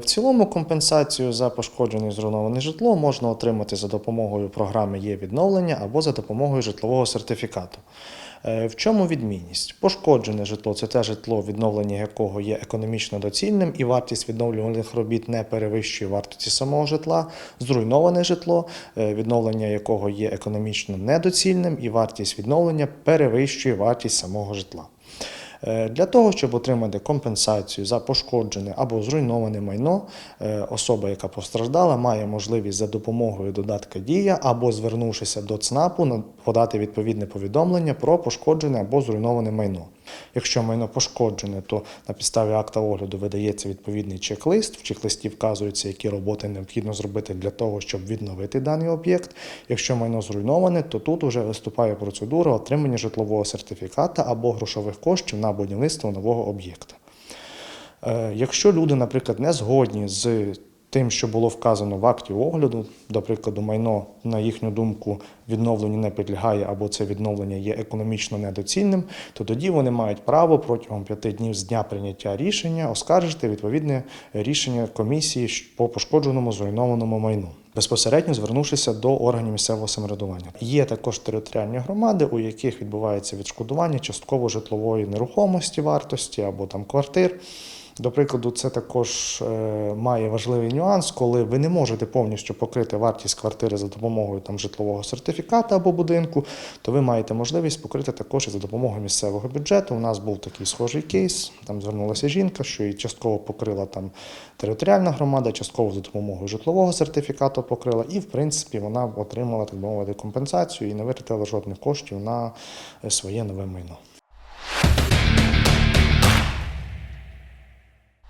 В цілому компенсацію за пошкоджене і зруйноване житло можна отримати за допомогою програми є відновлення або за допомогою житлового сертифікату. Е, В чому відмінність? Пошкоджене житло це те житло, відновлення якого є економічно доцільним, і вартість відновлювальних робіт не перевищує вартості самого житла. Зруйноване житло, е, відновлення якого є економічно недоцільним, і вартість відновлення перевищує вартість самого житла. Е, Для того, щоб отримати компенсацію за пошкоджене або зруйноване майно, е, особа, яка постраждала, має можливість за допомогою додатка Дія або звернувшися до ЦНАПу подати відповідне повідомлення про пошкоджене або зруйноване майно. Якщо майно пошкоджене, то на підставі акта огляду видається відповідний чек-лист. В чек-листі вказується, які роботи необхідно зробити для того, щоб відновити даний об'єкт. Якщо майно зруйноване, то тут вже виступає процедура отримання житлового сертифіката або грошових коштів на будівництво нового об'єкта. Е, Якщо люди, наприклад, не згодні з тим, що було вказано в акті огляду, до прикладу, майно, на їхню думку, відновленню не підлягає або це відновлення є економічно недоцільним, то тоді вони мають право протягом п'яти днів з дня прийняття рішення оскаржити відповідне рішення комісії по пошкодженому зруйнованому майну. Безпосередньо звернувшися до органів місцевого самоврядування. Є також територіальні громади, у яких відбувається відшкодування частково житлової нерухомості вартості або там квартир. До прикладу, це також е, має важливий нюанс, коли ви не можете повністю покрити вартість квартири за допомогою там житлового сертифіката або будинку, то ви маєте можливість покрити також і за допомогою місцевого бюджету. У нас був такий схожий кейс. Там звернулася жінка, що і частково покрила там територіальна громада, частково за допомогою житлового сертифікату покрила, і в принципі вона отримала так би мовити компенсацію і не витратила жодних коштів на е, своє нове майно.